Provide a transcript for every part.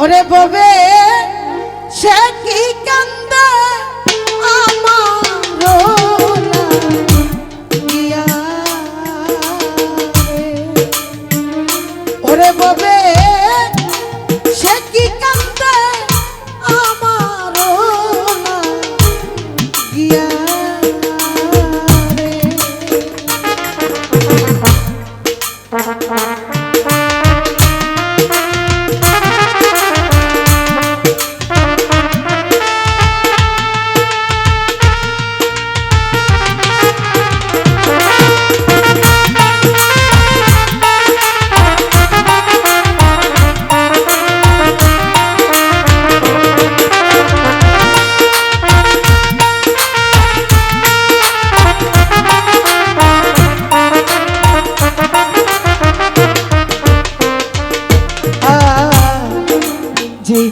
ওরে ববে সে কি কান্দ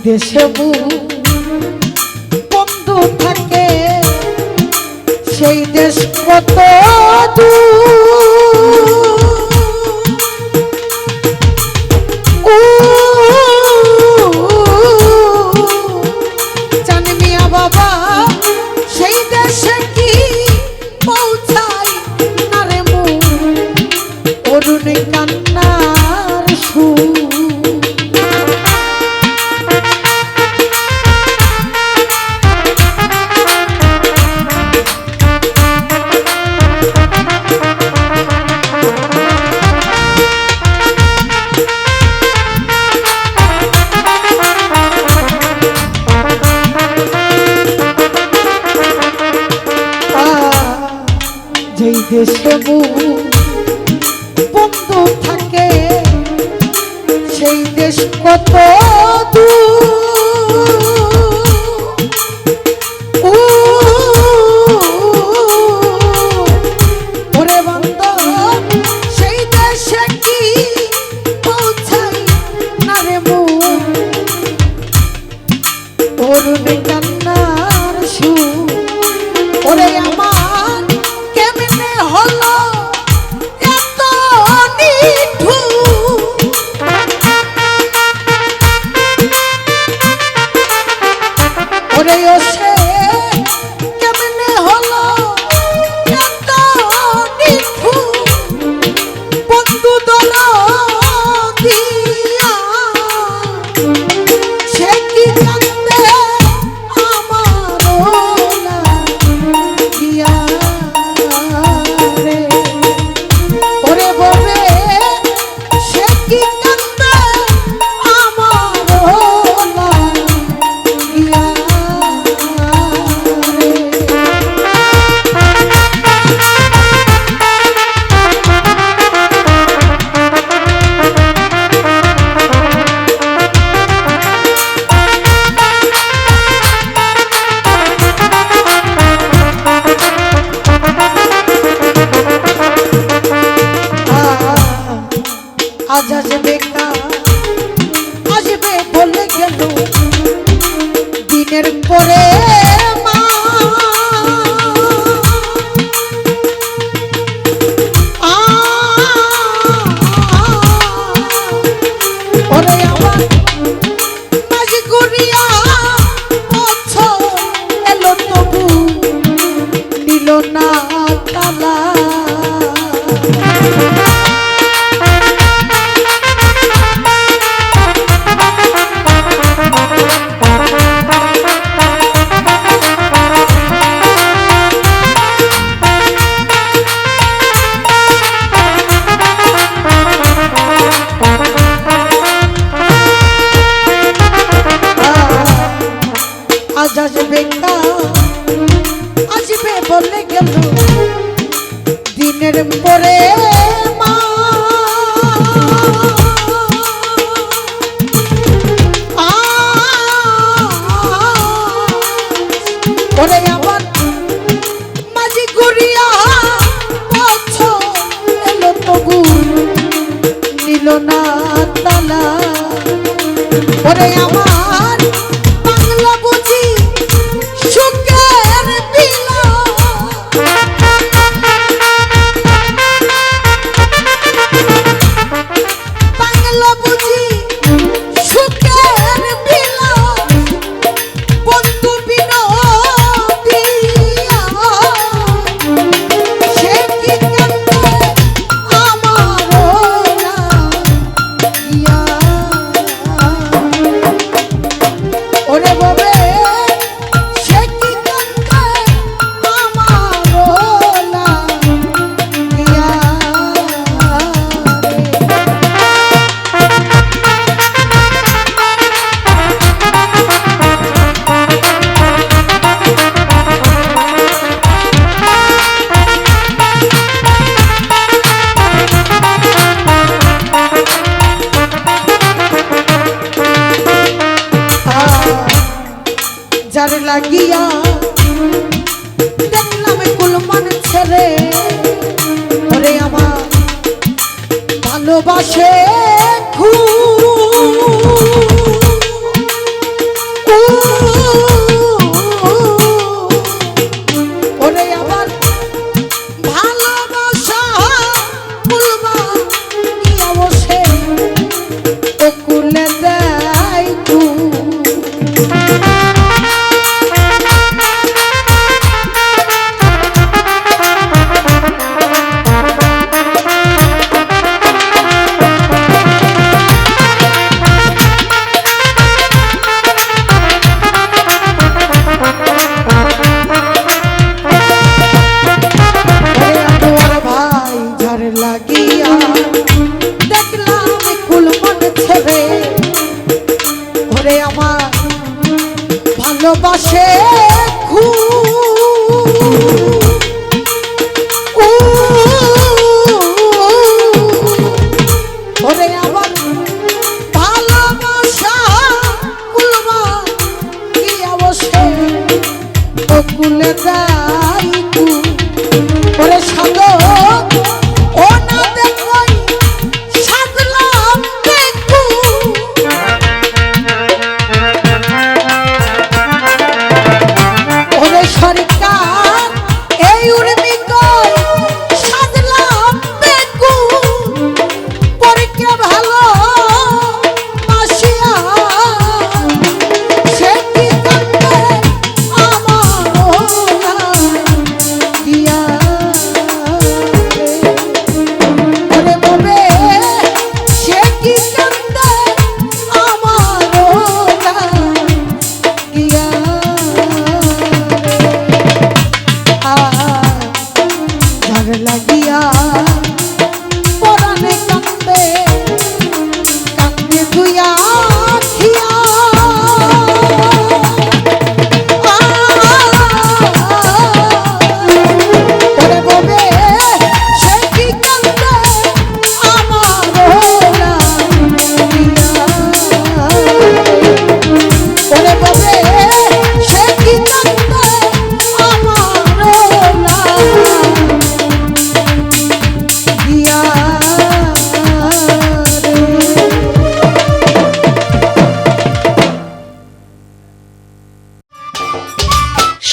বিদেশে বন্ধু থাকে, সেই দেশ কত জানমিয়া বাবা, সেই দেশে কি পৌঁছাই না রে মু অরুণ কান্না Dios. te What Por ella, ভালোবাসে দেখলাম ছেড়ে ওরে আমার ভালোবাসে আমার